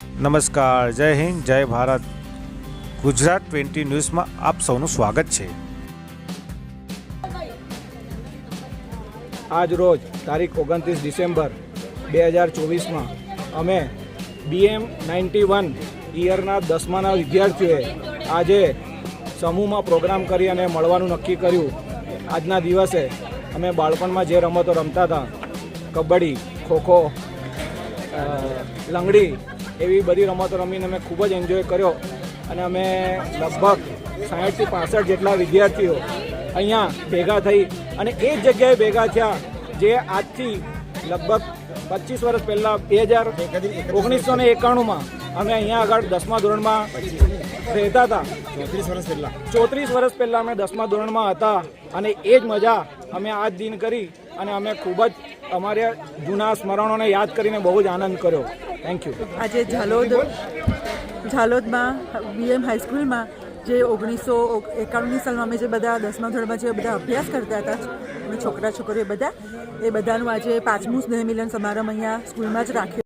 નમસ્કાર, જય હિન્દ, જય ભારત. ગુજરાત ટ્વેન્ટી ન્યૂઝમાં આપ સૌનું સ્વાગત છે. આજ રોજ તારીખ ઓગણત્રીસ ડિસેમ્બર બે હજાર ચોવીસમાં અમે બીએમ નાઇન્ટી વન ઇયરના દસમાના વિદ્યાર્થીઓએ આજે સમૂહમાં પ્રોગ્રામ કરી અને મળવાનું નક્કી કર્યું. આજના દિવસે અમે બાળપણમાં જે રમતો રમતા હતા, કબડ્ડી, ખોખો લંગડી એવી બધી રમતો રમીને અમે ખૂબ જ એન્જોય કર્યો. અને અમે લગભગ સાહીઠથી પાસઠ જેટલા વિદ્યાર્થીઓ અહીંયા ભેગા થઈ અને એ જ જગ્યાએ ભેગા થયા જે આજથી લગભગ પચીસ વર્ષ પહેલાં બે હજાર ઓગણીસો ને એકાણુંમાં અમે અહીંયા આગળ દસમા ધોરણમાં રહેતા હતા. ચોત્રીસ વર્ષ પહેલાં. ચોત્રીસ વર્ષ પહેલાં અમે દસમા ધોરણમાં હતા અને એ જ મજા અમે આજ દિન કરી અને અમે ખૂબ જ અમારા જૂના સ્મરણોને યાદ કરીને બહુ જ આનંદ કર્યો. થેન્ક યુ આજે ઝાલોદ ઝાલોદમાં બીએમ હાઈસ્કૂલમાં જે ઓગણીસો એકાણુંની સાલમાં અમે જે બધા દસમા, ધોરણમાં જે બધા અભ્યાસ કરતા હતા, અમે છોકરા છોકરીઓ બધા, એ બધાનું આજે પાંચમું સ્નેહ મિલન સમારંભ અહીંયા સ્કૂલમાં જ રાખ્યો.